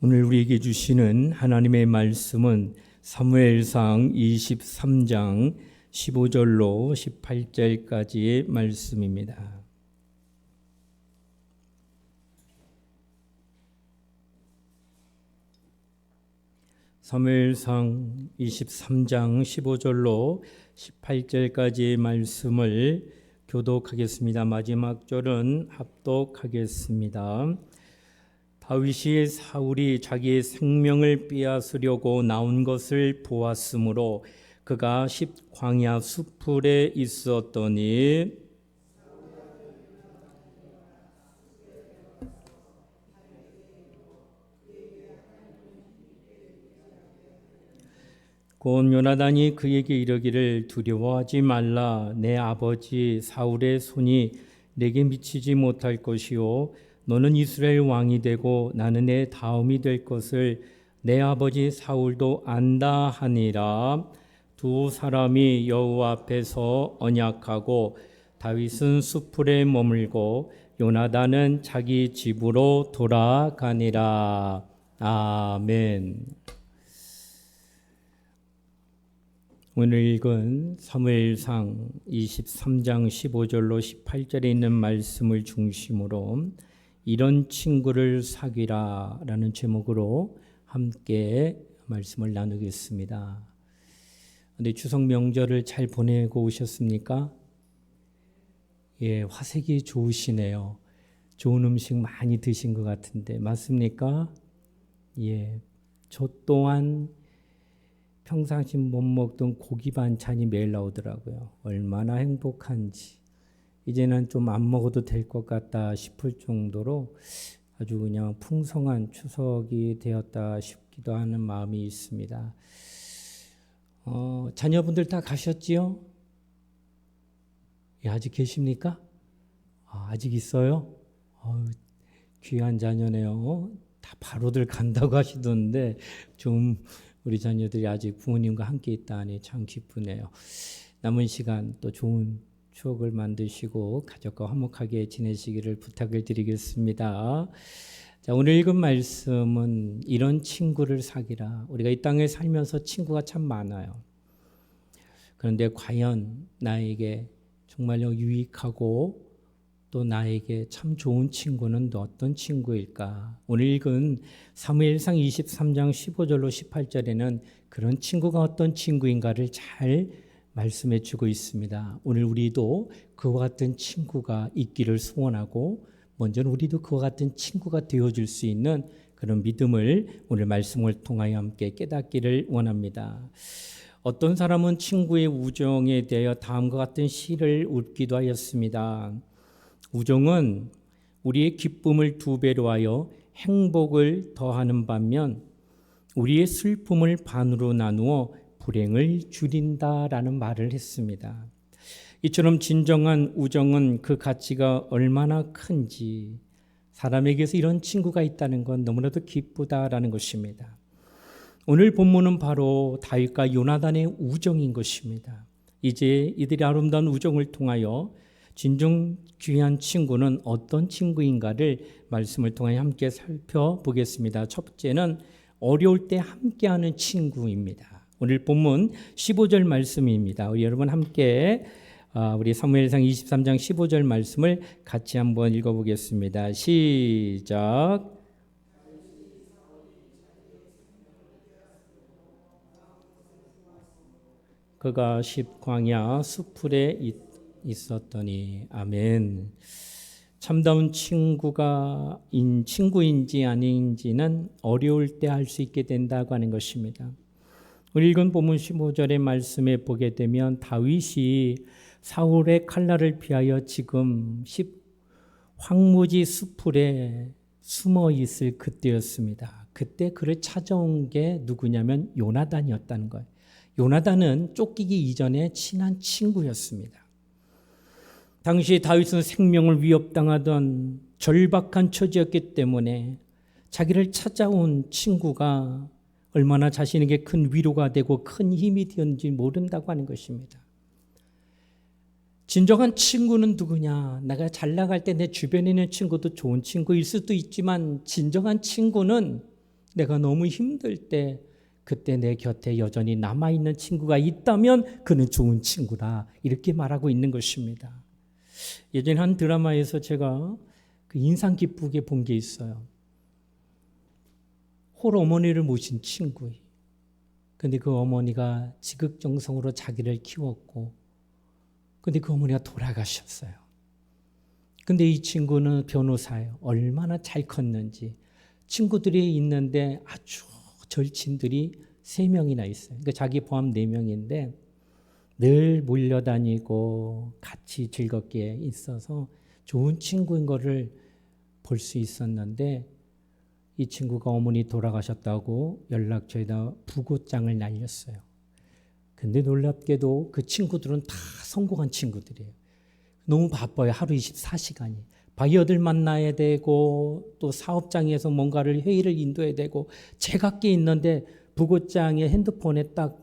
오늘 우리에게 주시는 하나님의 말씀은 사무엘상 23장 15절로 18절까지의 말씀입니다. 사무엘상 23장 15절로 18절까지의 말씀을 교독하겠습니다. 마지막 절은 합독하겠습니다. 다윗이 사울이 자기의 생명을 빼앗으려고 나온 것을 보았으므로 그가 십 광야 수풀에 있었더니 곧 요나단이 그에게 이르기를 두려워하지 말라. 내 아버지 사울의 손이 내게 미치지 못할 것이요 너는 이스라엘 왕이 되고 나는 내 다음이 될 것을 내 아버지 사울도 안다 하니라 두 사람이 여호와 앞에서 언약하고 다윗은 수풀에 머물고 요나단은 자기 집으로 돌아가니라 아멘. 오늘 읽은 사무엘상 23장 15절로 18절에 있는 말씀을 중심으로 이런 친구를 사귀라 라는 제목으로 함께 말씀을 나누겠습니다. 근데 추석 명절을 잘 보내고 오셨습니까? 예, 화색이 좋으시네요. 좋은 음식 많이 드신 것 같은데 맞습니까? 예, 저 또한 평상시 못 먹던 고기 반찬이 매일 나오더라고요. 얼마나 행복한지. 이제는 좀 안 먹어도 될 것 같다 싶을 정도로 아주 그냥 풍성한 추석이 되었다 싶기도 하는 마음이 있습니다. 어, 자녀분들 다 가셨지요? 예, 아직 계십니까? 아, 직 있어요? 어, 귀한 자녀네요. 다 바로들 간다고 하시던데 좀 우리 자녀들이 아직 부모님과 함께 있다니 참 기쁘네요. 남은 시간 또 좋은 추억을 만드시고 가족과 화목하게 지내시기를 부탁을 드리겠습니다. 자, 오늘 읽은 말씀은 이런 친구를 사귀라. 우리가 이 땅에 살면서 친구가 참 많아요. 그런데 과연 나에게 정말로 유익하고 또 나에게 참 좋은 친구는 어떤 친구일까? 오늘 읽은 사무엘상 23장 15절로 18절에는 그런 친구가 어떤 친구인가를 잘 말씀해 주고 있습니다. 오늘 우리도 그와 같은 친구가 있기를 소원하고 먼저는 우리도 그와 같은 친구가 되어 줄 수 있는 그런 믿음을 오늘 말씀을 통하여 함께 깨닫기를 원합니다. 어떤 사람은 친구의 우정에 대하여 다음과 같은 시를 읊기도 하였습니다. 우정은 우리의 기쁨을 두 배로 하여 행복을 더하는 반면 우리의 슬픔을 반으로 나누어 불행을 줄인다라는 말을 했습니다. 이처럼 진정한 우정은 그 가치가 얼마나 큰지 사람에게서 이런 친구가 있다는 건 너무나도 기쁘다라는 것입니다. 오늘 본문은 바로 다윗과 요나단의 우정인 것입니다. 이제 이들의 아름다운 우정을 통하여 진정 귀한 친구는 어떤 친구인가를 말씀을 통해 함께 살펴보겠습니다. 첫째는 어려울 때 함께하는 친구입니다. 오늘 본문 15절 말씀입니다. 우리 여러분 함께 아, 우리 사무엘상 23장 15절 말씀을 같이 한번 읽어보겠습니다. 시작. 그가 십광야 수풀에 있었더니 아멘. 참다운 친구가 인 친구인지 아닌지는 어려울 때알수 있게 된다고 하는 것입니다. 우리 읽은 본문 15절의 말씀에 보게 되면 다윗이 사울의 칼날을 피하여 지금 십 황무지 수풀에 숨어 있을 그때였습니다. 그때 그를 찾아온 게 누구냐면 요나단이었다는 거예요. 요나단은 쫓기기 이전에 친한 친구였습니다. 당시 다윗은 생명을 위협당하던 절박한 처지였기 때문에 자기를 찾아온 친구가 얼마나 자신에게 큰 위로가 되고 큰 힘이 되었는지 모른다고 하는 것입니다. 진정한 친구는 누구냐? 내가 잘 나갈 때 내 주변에 있는 친구도 좋은 친구일 수도 있지만 진정한 친구는 내가 너무 힘들 때 그때 내 곁에 여전히 남아 있는 친구가 있다면 그는 좋은 친구라 이렇게 말하고 있는 것입니다. 예전에 한 드라마에서 제가 그 인상 깊게 본 게 있어요. 홀 어머니를 모신 친구. 근데 그 어머니가 지극정성으로 자기를 키웠고, 근데 그 어머니가 돌아가셨어요. 근데 이 친구는 변호사예요. 얼마나 잘 컸는지. 친구들이 있는데 아주 절친들이 세 명이나 있어요. 그러니까 자기 포함 네 명인데 늘 몰려다니고 같이 즐겁게 있어서 좋은 친구인 거를 볼 수 있었는데 이 친구가 어머니 돌아가셨다고 연락처에다 부고장을 날렸어요. 근데 놀랍게도 그 친구들은 다 성공한 친구들이에요. 너무 바빠요. 하루 24시간이. 바이어들 만나야 되고 또 사업장에서 뭔가를 회의를 인도해야 되고 제각기 있는데 부고장의 핸드폰에 딱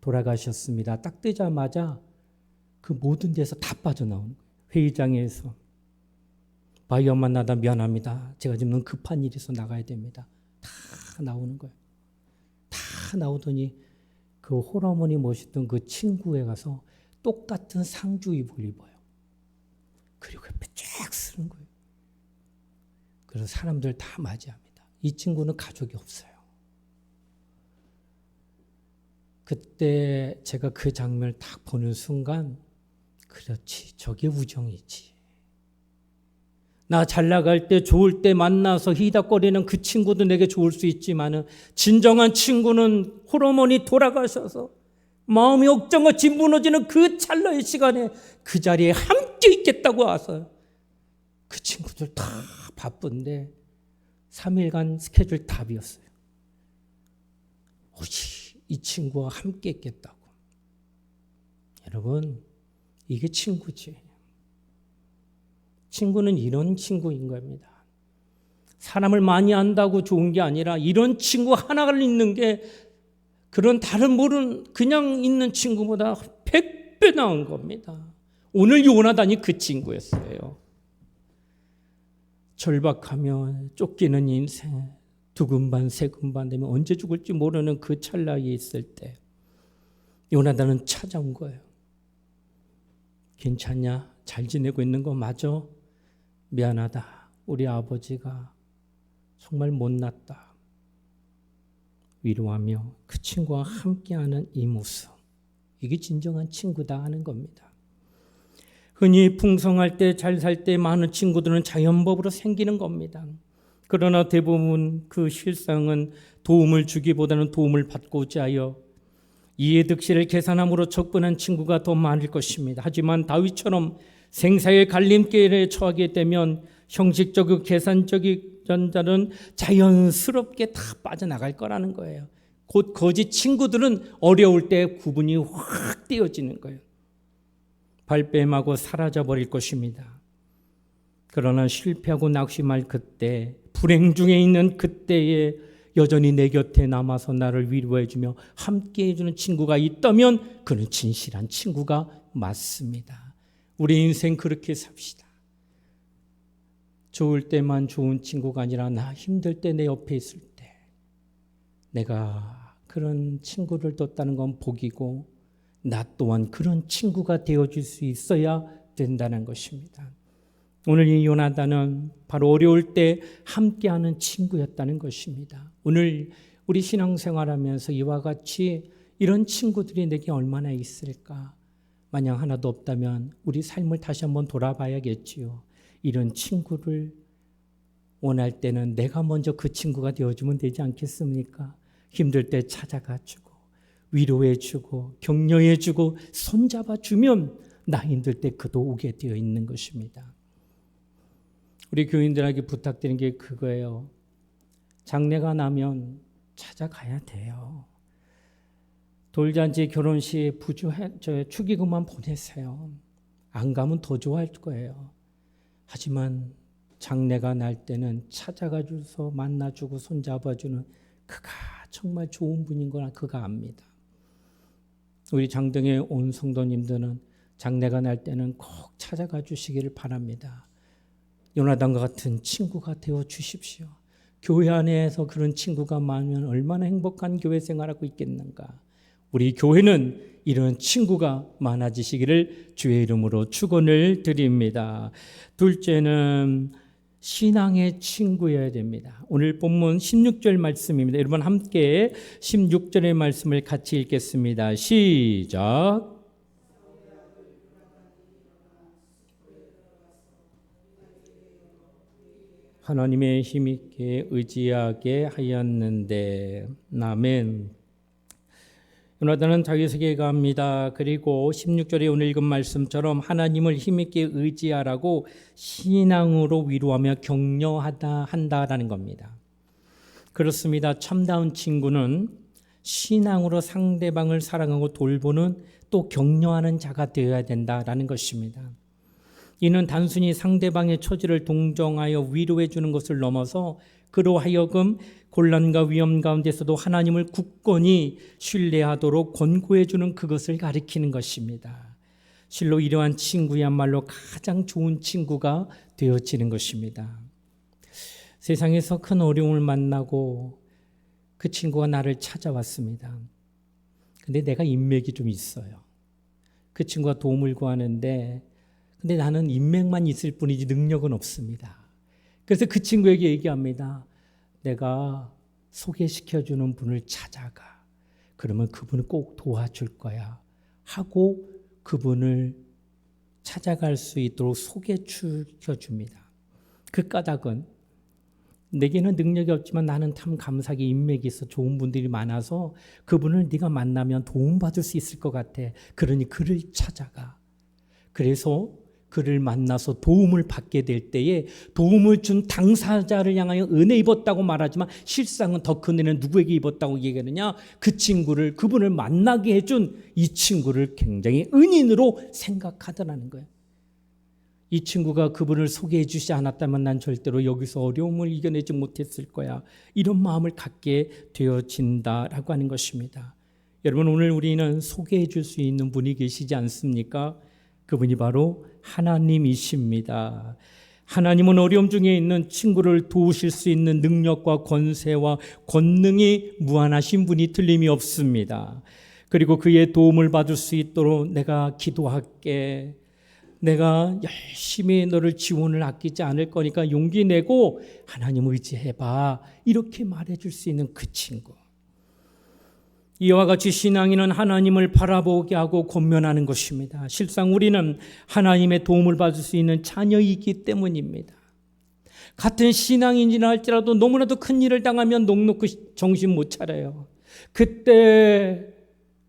돌아가셨습니다. 딱 뜨자마자 그 모든 데서 다 빠져나오는 거예요. 회의장에서 바이어 만나다 미안합니다. 제가 지금 너무 급한 일이 있어 나가야 됩니다. 다 나오는 거예요. 다 나오더니 그 홀어머니 모시던 그 친구에 가서 똑같은 상주 입을 입어요. 그리고 옆에 쫙 쓰는 거예요. 그래서 사람들 다 맞이합니다. 이 친구는 가족이 없어요. 그때 제가 그 장면을 딱 보는 순간, 그렇지, 저게 우정이지. 나 잘 나갈 때, 좋을 때 만나서 희닥거리는 그 친구도 내게 좋을 수 있지만은, 진정한 친구는 호르몬이 돌아가셔서 마음이 옥정같이 무너지는 그 찰나의 시간에 그 자리에 함께 있겠다고 와서 그 친구들 다 바쁜데 3일간 스케줄 다 비었어요. 오지 이 친구와 함께 있겠다고. 여러분 이게 친구지. 친구는 이런 친구인 겁니다. 사람을 많이 안다고 좋은 게 아니라 이런 친구 하나를 있는 게 그런 다른 모르는 그냥 있는 친구보다 100배 나은 겁니다. 오늘 요나단이 그 친구였어요. 절박하며 쫓기는 인생, 두근반 세근반 되면 언제 죽을지 모르는 그 찰나에 있을 때 요나단은 찾아온 거예요. 괜찮냐? 잘 지내고 있는 거 맞아? 미안하다. 우리 아버지가 정말 못났다. 위로하며 그 친구와 함께하는 이 모습. 이게 진정한 친구다 하는 겁니다. 흔히 풍성할 때, 잘 살 때 많은 친구들은 자연법으로 생기는 겁니다. 그러나 대부분 그 실상은 도움을 주기보다는 도움을 받고자 하여 이해득실을 계산함으로 적분한 친구가 더 많을 것입니다. 하지만 다윗처럼 생사의 갈림길에 처하게 되면 형식적이고 계산적인 전자는 자연스럽게 다 빠져나갈 거라는 거예요. 곧 거짓 친구들은 어려울 때 구분이 확 떼어지는 거예요. 발뺌하고 사라져 버릴 것입니다. 그러나 실패하고 낙심할 그때, 불행 중에 있는 그때에 여전히 내 곁에 남아서 나를 위로해주며 함께 해주는 친구가 있다면 그는 진실한 친구가 맞습니다. 우리 인생 그렇게 삽시다. 좋을 때만 좋은 친구가 아니라 나 힘들 때 내 옆에 있을 때 내가 그런 친구를 뒀다는 건 복이고 나 또한 그런 친구가 되어줄 수 있어야 된다는 것입니다. 오늘 이 요나단은 바로 어려울 때 함께하는 친구였다는 것입니다. 오늘 우리 신앙생활하면서 이와 같이 이런 친구들이 내게 얼마나 있을까? 만약 하나도 없다면 우리 삶을 다시 한번 돌아봐야겠지요. 이런 친구를 원할 때는 내가 먼저 그 친구가 되어주면 되지 않겠습니까? 힘들 때 찾아가 주고 위로해 주고 격려해 주고 손잡아 주면 나 힘들 때 그도 오게 되어 있는 것입니다. 우리 교인들에게 부탁드린 게 그거예요. 장례가 나면 찾아가야 돼요. 돌잔치 결혼식 부주해 저 축의금만 보내세요. 안 가면 더 좋아할 거예요. 하지만 장례가 날 때는 찾아가 줘서 만나 주고 손잡아 주는 그가 정말 좋은 분인 거나 그가 압니다. 우리 장등에 온 성도님들은 장례가 날 때는 꼭 찾아가 주시기를 바랍니다. 요나단과 같은 친구가 되어 주십시오. 교회 안에서 그런 친구가 많으면 얼마나 행복한 교회 생활하고 있겠는가. 우리 교회는 이런 친구가 많아지시기를 주의 이름으로 축원을 드립니다. 둘째는 신앙의 친구여야 됩니다. 오늘 본문 16절 말씀입니다. 여러분 함께 16절의 말씀을 같이 읽겠습니다. 시작. 하나님의 힘 있게 의지하게 하였는데 아멘. 요나단은 다윗에게 갑니다. 그리고 16절에 오늘 읽은 말씀처럼 하나님을 힘있게 의지하라고 신앙으로 위로하며 격려하다 한다라는 겁니다. 그렇습니다. 참다운 친구는 신앙으로 상대방을 사랑하고 돌보는 또 격려하는 자가 되어야 된다라는 것입니다. 이는 단순히 상대방의 처지를 동정하여 위로해 주는 것을 넘어서 그로 하여금 곤란과 위험 가운데서도 하나님을 굳건히 신뢰하도록 권고해 주는 그것을 가리키는 것입니다. 실로 이러한 친구야말로 가장 좋은 친구가 되어지는 것입니다. 세상에서 큰 어려움을 만나고 그 친구가 나를 찾아왔습니다. 근데 내가 인맥이 좀 있어요. 그 친구가 도움을 구하는데 근데 나는 인맥만 있을 뿐이지 능력은 없습니다. 그래서 그 친구에게 얘기합니다. 내가 소개시켜주는 분을 찾아가. 그러면 그분을 꼭 도와줄 거야. 하고 그분을 찾아갈 수 있도록 소개시켜줍니다. 그 까닭은 내게는 능력이 없지만 나는 참 감사하게 인맥이 있어 좋은 분들이 많아서 그분을 네가 만나면 도움받을 수 있을 것 같아. 그러니 그를 찾아가. 그래서 그를 만나서 도움을 받게 될 때에 도움을 준 당사자를 향하여 은혜 입었다고 말하지만 실상은 더 큰 은혜는 누구에게 입었다고 얘기하느냐? 그 친구를 그분을 만나게 해준 이 친구를 굉장히 은인으로 생각하더라는 거예요. 이 친구가 그분을 소개해 주지 않았다면 난 절대로 여기서 어려움을 이겨내지 못했을 거야. 이런 마음을 갖게 되어진다라고 하는 것입니다. 여러분 오늘 우리는 소개해 줄 수 있는 분이 계시지 않습니까? 그분이 바로 하나님이십니다. 하나님은 어려움 중에 있는 친구를 도우실 수 있는 능력과 권세와 권능이 무한하신 분이 틀림이 없습니다. 그리고 그의 도움을 받을 수 있도록 내가 기도할게. 내가 열심히 너를 지원을 아끼지 않을 거니까 용기 내고 하나님 의지해봐. 이렇게 말해줄 수 있는 그 친구. 이와 같이 신앙인은 하나님을 바라보게 하고 권면하는 것입니다. 실상 우리는 하나님의 도움을 받을 수 있는 자녀이기 때문입니다. 같은 신앙인이라 할지라도 너무나도 큰 일을 당하면 녹록히 정신 못 차려요. 그때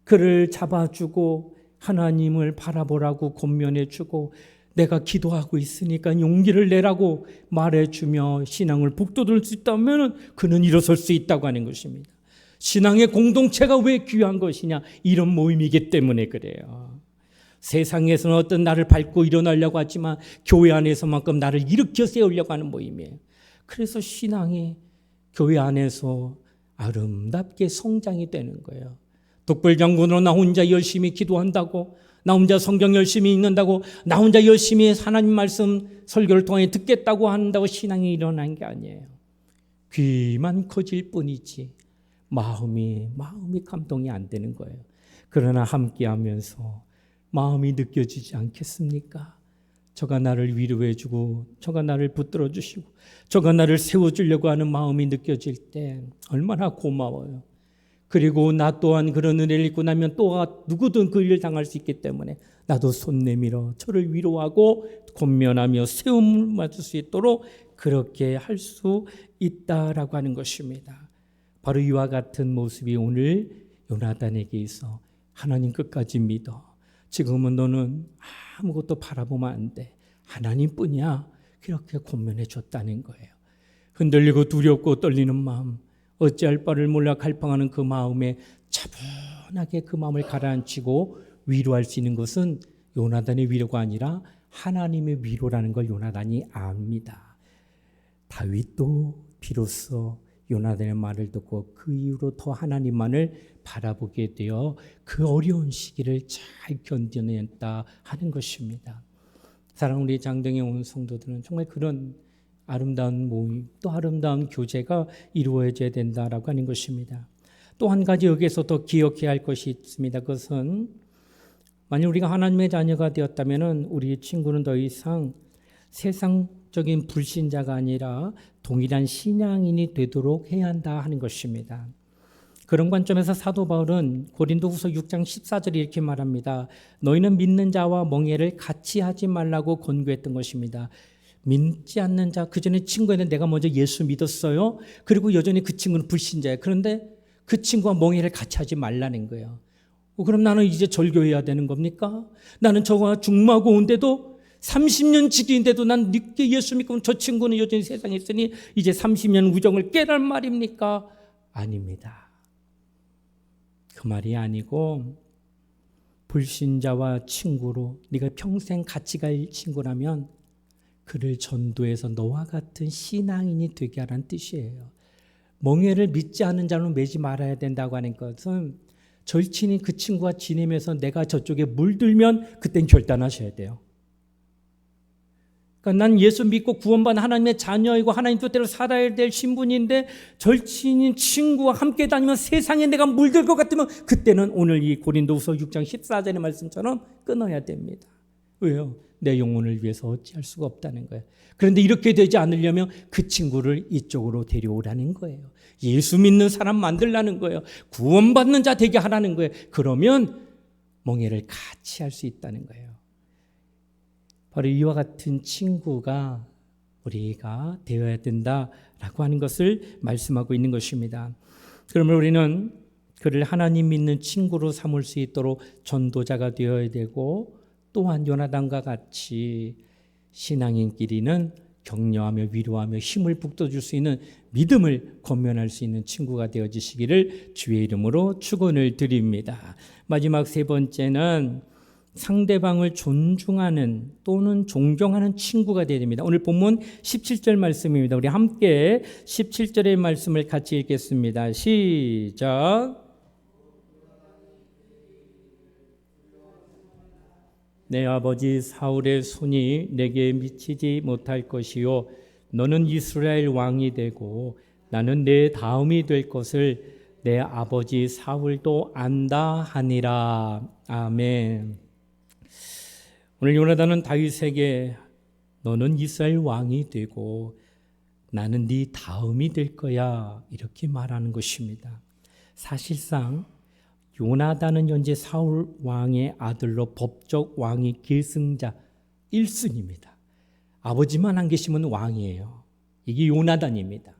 그를 잡아주고 하나님을 바라보라고 권면해주고 내가 기도하고 있으니까 용기를 내라고 말해주며 신앙을 북돋을 수 있다면 그는 일어설 수 있다고 하는 것입니다. 신앙의 공동체가 왜 귀한 것이냐? 이런 모임이기 때문에 그래요. 세상에서는 어떤 나를 밟고 일어나려고 하지만 교회 안에서만큼 나를 일으켜 세우려고 하는 모임이에요. 그래서 신앙이 교회 안에서 아름답게 성장이 되는 거예요. 독불장군으로 나 혼자 열심히 기도한다고, 나 혼자 성경 열심히 읽는다고, 나 혼자 열심히 하나님 말씀 설교를 통해 듣겠다고 한다고 신앙이 일어난 게 아니에요. 귀만 커질 뿐이지 마음이 마음이 감동이 안 되는 거예요. 그러나 함께 하면서 마음이 느껴지지 않겠습니까? 저가 나를 위로해 주고 저가 나를 붙들어 주시고 저가 나를 세워 주려고 하는 마음이 느껴질 때 얼마나 고마워요. 그리고 나 또한 그런 은혜를 입고 나면 또 누구든 그 일을 당할 수 있기 때문에 나도 손 내밀어 저를 위로하고 권면하며 세움을 맞을 수 있도록 그렇게 할 수 있다라고 하는 것입니다. 바로 이와 같은 모습이 오늘 요나단에게 있어 하나님 끝까지 믿어. 지금은 너는 아무것도 바라보면 안 돼. 하나님뿐이야. 그렇게 권면해 줬다는 거예요. 흔들리고 두렵고 떨리는 마음, 어찌할 바를 몰라 갈팡하는 그 마음에 차분하게 그 마음을 가라앉히고 위로할 수 있는 것은 요나단의 위로가 아니라 하나님의 위로라는 걸 요나단이 압니다. 다윗도 비로소 요나단의 말을 듣고 그 이후로 더 하나님만을 바라보게 되어 그 어려운 시기를 잘 견뎌냈다 하는 것입니다. 사랑 우리 장등에 온 성도들은 정말 그런 아름다운 모임, 또 아름다운 교제가 이루어져야 된다라고 하는 것입니다. 또 한 가지 여기에서 더 기억해야 할 것이 있습니다. 그것은 만약 우리가 하나님의 자녀가 되었다면 우리 친구는 더 이상 세상 적인 불신자가 아니라 동일한 신앙인이 되도록 해야 한다 하는 것입니다. 그런 관점에서 사도 바울은 고린도후서 6장 14절에 이렇게 말합니다. 너희는 믿는 자와 멍해를 같이 하지 말라고 권고했던 것입니다. 믿지 않는 자, 그 전에 친구에는 내가 먼저 예수 믿었어요. 그리고 여전히 그 친구는 불신자예요. 그런데 그 친구와 멍해를 같이 하지 말라는 거예요. 어, 그럼 나는 이제 절교해야 되는 겁니까? 나는 저와 중마고 온데도 30년 지기인데도 난 늦게 예수 믿고 저 친구는 여전히 세상에 있으니 이제 30년 우정을 깨란 말입니까? 아닙니다. 그 말이 아니고 불신자와 친구로 네가 평생 같이 갈 친구라면 그를 전도해서 너와 같은 신앙인이 되게 하라는 뜻이에요. 멍해를 믿지 않는 자는 매지 말아야 된다고 하는 것은 절친이 그 친구와 지내면서 내가 저쪽에 물들면 그땐 결단하셔야 돼요. 그러니까 난 예수 믿고 구원받은 하나님의 자녀이고 하나님 뜻대로 살아야 될 신분인데 절친인 친구와 함께 다니면 세상에 내가 물들 것 같으면 그때는 오늘 이 고린도후서 6장 14절의 말씀처럼 끊어야 됩니다. 왜요? 내 영혼을 위해서 어찌할 수가 없다는 거예요. 그런데 이렇게 되지 않으려면 그 친구를 이쪽으로 데려오라는 거예요. 예수 믿는 사람 만들라는 거예요. 구원받는 자 되게 하라는 거예요. 그러면 멍해를 같이 할 수 있다는 거예요. 바로 이와 같은 친구가 우리가 되어야 된다라고 하는 것을 말씀하고 있는 것입니다. 그러면 우리는 그를 하나님 믿는 친구로 삼을 수 있도록 전도자가 되어야 되고 또한 요나단과 같이 신앙인끼리는 격려하며 위로하며 힘을 북돋을 수 있는 믿음을 권면할 수 있는 친구가 되어지시기를 주의 이름으로 축원을 드립니다. 마지막 세 번째는 상대방을 존중하는 또는 존경하는 친구가 되어야 됩니다. 오늘 본문 17절 말씀입니다. 우리 함께 17절의 말씀을 같이 읽겠습니다. 시작. 내 아버지 사울의 손이 내게 미치지 못할 것이요 너는 이스라엘 왕이 되고 나는 내 다음이 될 것을 내 아버지 사울도 안다 하니라 아멘. 오늘 요나단은 다윗에게 너는 이스라엘 왕이 되고 나는 네 다음이 될 거야 이렇게 말하는 것입니다. 사실상 요나단은 현재 사울 왕의 아들로 법적 왕위 계승자 1순입니다. 아버지만 안 계시면 왕이에요. 이게 요나단입니다.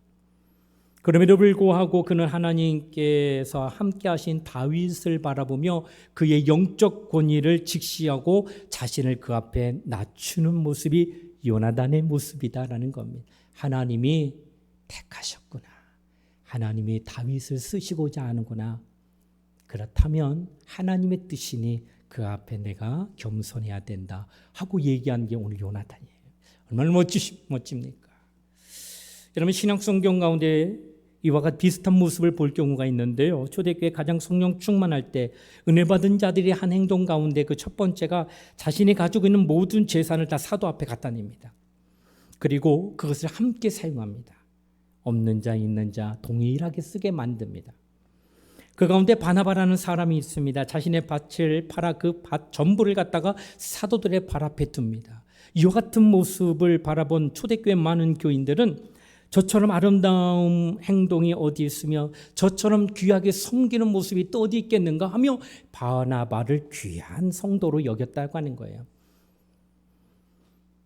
그럼에도 불구하고 그는 하나님께서 함께 하신 다윗을 바라보며 그의 영적 권위를 직시하고 자신을 그 앞에 낮추는 모습이 요나단의 모습이다라는 겁니다. 하나님이 택하셨구나. 하나님이 다윗을 쓰시고자 하는구나. 그렇다면 하나님의 뜻이니 그 앞에 내가 겸손해야 된다 하고 얘기한 게 오늘 요나단이에요. 얼마나 멋지, 멋집니까? 여러분 신약 성경 가운데 이와 같은 비슷한 모습을 볼 경우가 있는데요. 초대교회 가장 성령 충만할 때 은혜 받은 자들이 한 행동 가운데 그 첫 번째가 자신이 가지고 있는 모든 재산을 다 사도 앞에 갖다 냅니다. 그리고 그것을 함께 사용합니다. 없는 자 있는 자 동일하게 쓰게 만듭니다. 그 가운데 바나바라는 사람이 있습니다. 자신의 밭을 팔아 그 밭 전부를 갖다가 사도들의 발 앞에 둡니다. 이와 같은 모습을 바라본 초대교회 많은 교인들은 저처럼 아름다운 행동이 어디 있으며 저처럼 귀하게 섬기는 모습이 또 어디 있겠는가 하며 바나바를 귀한 성도로 여겼다고 하는 거예요.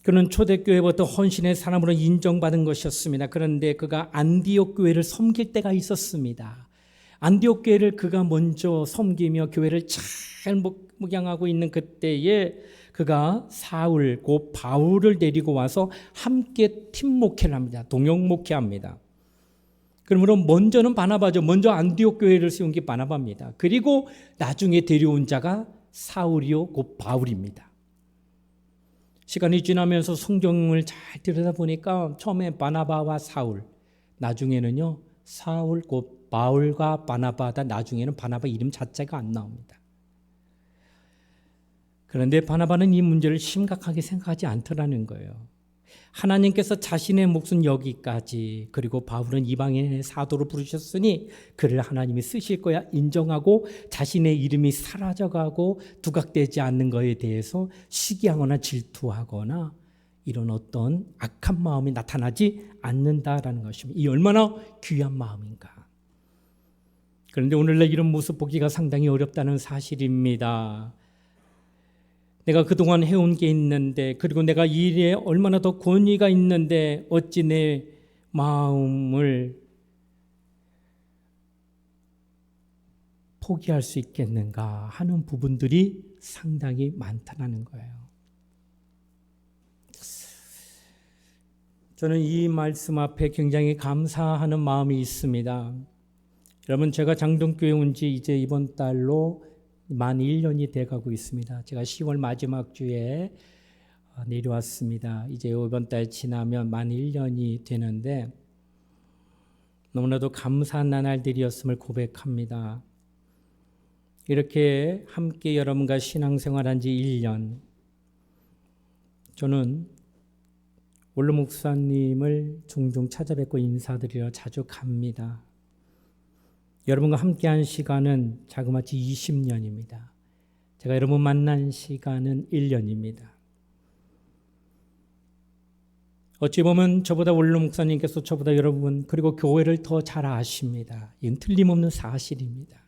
그는 초대교회부터 헌신의 사람으로 인정받은 것이었습니다. 그런데 그가 안디옥 교회를 섬길 때가 있었습니다. 안디옥 교회를 그가 먼저 섬기며 교회를 잘 목양하고 있는 그때에 그가 사울 곧 바울을 데리고 와서 함께 팀 목회를 합니다. 동역 목회합니다. 그러므로 먼저는 바나바죠. 먼저 안디옥 교회를 세운 게 바나바입니다. 그리고 나중에 데려온 자가 사울이요 곧 바울입니다. 시간이 지나면서 성경을 잘 들여다보니까 처음에 바나바와 사울, 나중에는요 사울 곧 바울과 바나바다 나중에는 바나바 이름 자체가 안 나옵니다. 그런데 바나바는 이 문제를 심각하게 생각하지 않더라는 거예요. 하나님께서 자신의 몫은 여기까지 그리고 바울은 이방인의 사도로 부르셨으니 그를 하나님이 쓰실 거야 인정하고 자신의 이름이 사라져가고 두각되지 않는 것에 대해서 시기하거나 질투하거나 이런 어떤 악한 마음이 나타나지 않는다라는 것입니다. 이 얼마나 귀한 마음인가. 그런데 오늘날 이런 모습 보기가 상당히 어렵다는 사실입니다. 내가 그동안 해온 게 있는데 그리고 내가 이 일에 얼마나 더 권위가 있는데 어찌 내 마음을 포기할 수 있겠는가 하는 부분들이 상당히 많다는 거예요. 저는 이 말씀 앞에 굉장히 감사하는 마음이 있습니다. 여러분 제가 장동교회 온 지 이제 이번 달로 만 1년이 돼 가고 있습니다. 제가 10월 마지막 주에 어, 내려왔습니다. 이제 이번 달 지나면 만 1년이 되는데 너무나도 감사한 나날들이었음을 고백합니다. 이렇게 함께 여러분과 신앙생활한 지 1년 저는 원로 목사님을 종종 찾아뵙고 인사드리러 자주 갑니다. 여러분과 함께한 시간은 자그마치 20년입니다. 제가 여러분 만난 시간은 1년입니다. 어찌 보면 저보다 원로 목사님께서 저보다 여러분 그리고 교회를 더 잘 아십니다. 이건 틀림없는 사실입니다.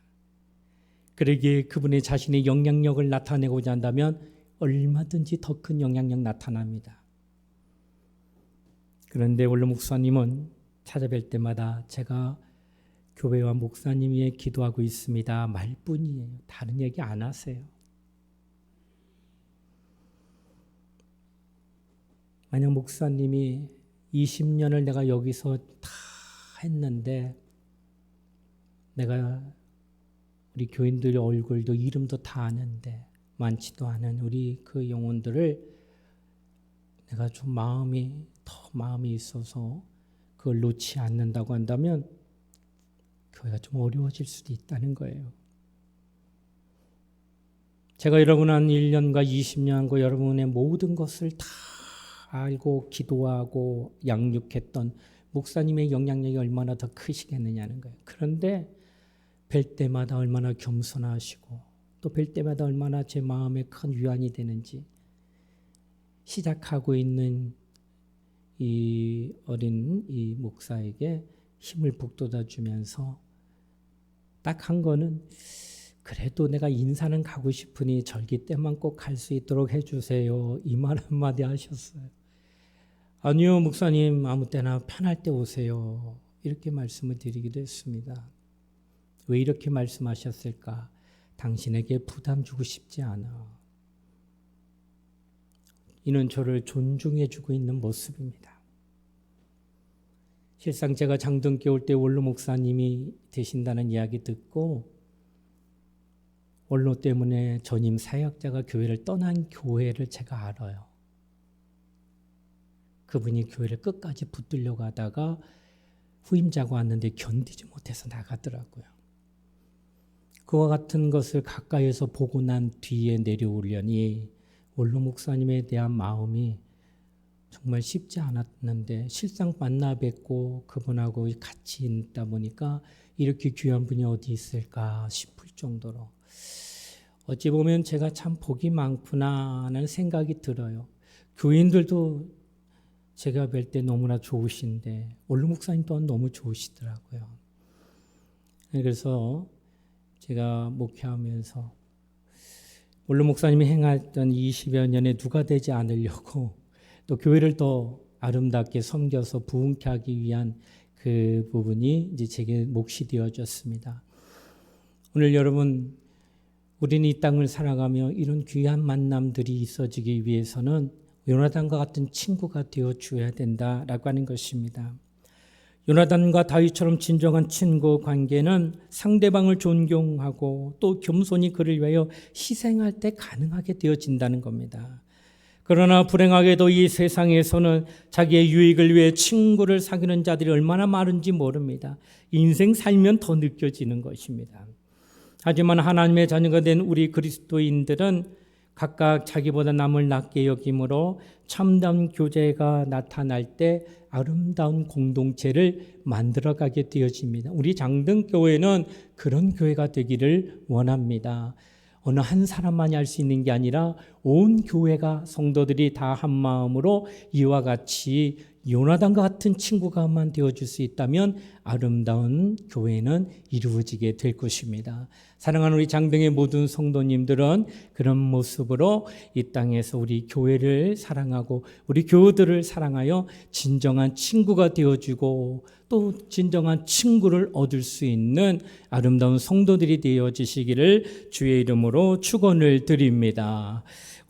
그러기에 그분의 자신의 영향력을 나타내고자 한다면 얼마든지 더 큰 영향력 나타납니다. 그런데 원로 목사님은 찾아뵐 때마다 제가 교회와 목사님 위해 기도하고 있습니다. 말뿐이에요. 다른 얘기 안 하세요. 만약 목사님이 20년을 내가 여기서 다 했는데 내가 우리 교인들의 얼굴도 이름도 다 아는데 많지도 않은 우리 그 영혼들을 내가 좀 마음이 더 마음이 있어서 그걸 놓지 않는다고 한다면 교회가 좀 어려워질 수도 있다는 거예요. 제가 여러분 한 1년과 20년 한거 여러분의 모든 것을 다 알고 기도하고 양육했던 목사님의 영향력이 얼마나 더 크시겠느냐는 거예요. 그런데 뵐 때마다 얼마나 겸손하시고 또 뵐 때마다 얼마나 제 마음에 큰 위안이 되는지 시작하고 있는 이 어린 이 목사에게 힘을 북돋아 주면서 딱 한 거는 그래도 내가 인사는 가고 싶으니 절기 때만 꼭 갈 수 있도록 해주세요. 이 말 한마디 하셨어요. 아니요, 목사님, 아무 때나 편할 때 오세요. 이렇게 말씀을 드리기도 했습니다. 왜 이렇게 말씀하셨을까? 당신에게 부담 주고 싶지 않아. 이는 저를 존중해 주고 있는 모습입니다. 실상 제가 장등교 올때 원로 목사님이 되신다는 이야기 듣고 원로 때문에 전임 사역자가 교회를 떠난 교회를 제가 알아요. 그분이 교회를 끝까지 붙들려고 하다가 후임자가 왔는데 견디지 못해서 나가더라고요. 그와 같은 것을 가까이에서 보고 난 뒤에 내려오려니 원로 목사님에 대한 마음이 정말 쉽지 않았는데 실상 만나 뵙고 그분하고 같이 있다 보니까 이렇게 귀한 분이 어디 있을까 싶을 정도로 어찌 보면 제가 참 복이 많구나 하는 생각이 들어요. 교인들도 제가 뵐 때 너무나 좋으신데 원로 목사님 또한 너무 좋으시더라고요. 그래서 제가 목회하면서 원로 목사님이 행했던 20여 년에 누가 되지 않으려고 또 교회를 더 아름답게 섬겨서 부흥케 하기 위한 그 부분이 이제 제게 몫이 되어졌습니다. 오늘 여러분 우리는 이 땅을 살아가며 이런 귀한 만남들이 있어지기 위해서는 요나단과 같은 친구가 되어 주어야 된다라고 하는 것입니다. 요나단과 다윗처럼 진정한 친구 관계는 상대방을 존경하고 또 겸손히 그를 위하여 희생할 때 가능하게 되어진다는 겁니다. 그러나 불행하게도 이 세상에서는 자기의 유익을 위해 친구를 사귀는 자들이 얼마나 많은지 모릅니다. 인생 살면 더 느껴지는 것입니다. 하지만 하나님의 자녀가 된 우리 그리스도인들은 각각 자기보다 남을 낮게 여김으로 참담 교제가 나타날 때 아름다운 공동체를 만들어가게 되어집니다. 우리 장등교회는 그런 교회가 되기를 원합니다. 어느 한 사람만이 할 수 있는 게 아니라 온 교회가 성도들이 다 한 마음으로 이와 같이 요나단과 같은 친구가만 되어줄 수 있다면 아름다운 교회는 이루어지게 될 것입니다. 사랑하는 우리 장등의 모든 성도님들은 그런 모습으로 이 땅에서 우리 교회를 사랑하고 우리 교우들을 사랑하여 진정한 친구가 되어주고 또 진정한 친구를 얻을 수 있는 아름다운 성도들이 되어지시기를 주의 이름으로 축원을 드립니다.